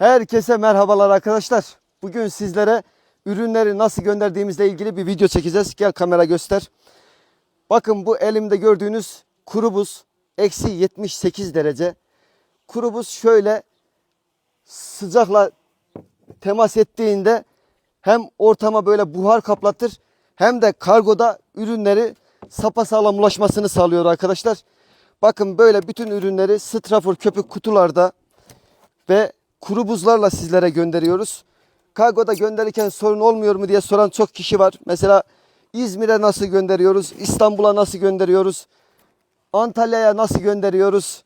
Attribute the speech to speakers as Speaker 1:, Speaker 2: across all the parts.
Speaker 1: Herkese merhabalar arkadaşlar. Bugün sizlere ürünleri nasıl gönderdiğimizle ilgili bir video çekeceğiz. Gel kamera göster. Bakın bu elimde gördüğünüz kuru buz. Eksi 78 derece. Kuru buz şöyle sıcakla temas ettiğinde hem ortama böyle buhar kaplatır hem de kargoda ürünleri sapasağlam ulaşmasını sağlıyor arkadaşlar. Bakın böyle bütün ürünleri strafor köpük kutularda ve kuru buzlarla sizlere gönderiyoruz. Kargoda gönderirken sorun olmuyor mu diye soran çok kişi var. Mesela İzmir'e nasıl gönderiyoruz? İstanbul'a nasıl gönderiyoruz? Antalya'ya nasıl gönderiyoruz?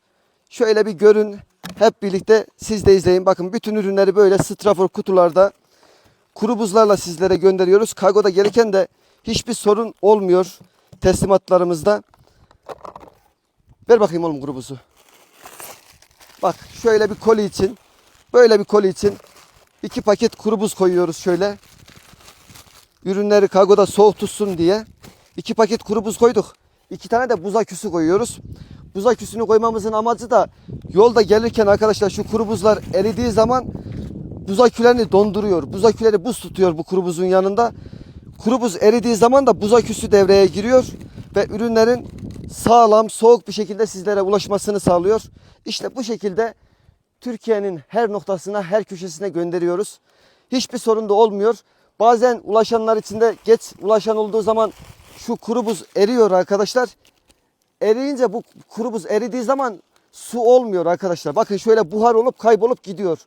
Speaker 1: Şöyle bir görün. Hep birlikte siz de izleyin. Bakın bütün ürünleri böyle strafor kutularda kuru buzlarla sizlere gönderiyoruz. Kargoda gelirken de hiçbir sorun olmuyor teslimatlarımızda. Ver bakayım oğlum kuru buzu. Bak şöyle bir koli için, böyle bir koli için iki paket kuru buz koyuyoruz şöyle. Ürünleri kargoda soğuk tutsun diye. iki paket kuru buz koyduk. İki tane de buz aküsü koyuyoruz. Buz aküsünü koymamızın amacı da yolda gelirken arkadaşlar şu kuru buzlar eridiği zaman buz akülerini donduruyor. Buz aküleri buz tutuyor bu kuru buzun yanında. Kuru buz eridiği zaman da buz aküsü devreye giriyor ve ürünlerin sağlam, soğuk bir şekilde sizlere ulaşmasını sağlıyor. İşte bu şekilde Türkiye'nin her noktasına, her köşesine gönderiyoruz. Hiçbir sorun da olmuyor. Bazen ulaşanlar içinde geç ulaşan olduğu zaman şu kuru buz eriyor arkadaşlar. Eriyince bu kuru buz eridiği zaman su olmuyor arkadaşlar. Bakın şöyle buhar olup kaybolup gidiyor.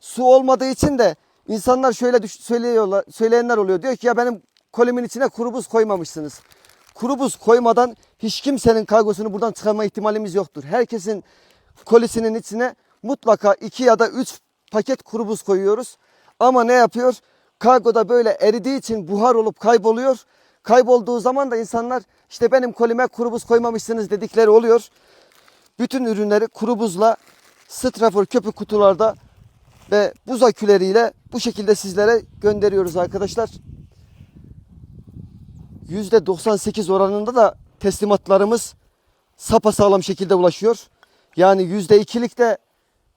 Speaker 1: Su olmadığı için de insanlar şöyle söylüyorlar, söyleyenler oluyor. Diyor ki ya benim kolimin içine kuru buz koymamışsınız. Kuru buz koymadan hiç kimsenin kargosunu buradan çıkarma ihtimalimiz yoktur. Herkesin kolisinin içine mutlaka iki ya da üç paket kuru buz koyuyoruz. Ama ne yapıyor? Kargoda böyle eridiği için buhar olup kayboluyor. Kaybolduğu zaman da insanlar işte benim kolime kuru buz koymamışsınız dedikleri oluyor. Bütün ürünleri kuru buzla strafor köpük kutularda ve buz aküleriyle bu şekilde sizlere gönderiyoruz arkadaşlar. %98 oranında da teslimatlarımız sapasağlam şekilde ulaşıyor. Yani %2'lik de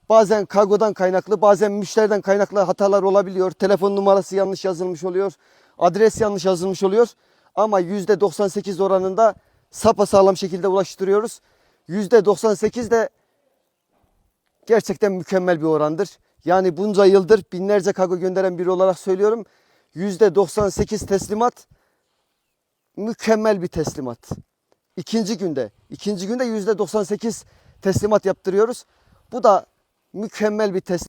Speaker 1: bazen kargodan kaynaklı, bazen müşteriden kaynaklı hatalar olabiliyor. Telefon numarası yanlış yazılmış oluyor. Adres yanlış yazılmış oluyor. Ama %98 oranında sapasağlam şekilde ulaştırıyoruz. %98 de gerçekten mükemmel bir orandır. Yani bunca yıldır binlerce kargo gönderen biri olarak söylüyorum. %98 teslimat mükemmel bir teslimat. İkinci günde, ikinci günde %98 teslimat yaptırıyoruz. Bu da mükemmel bir teslimat.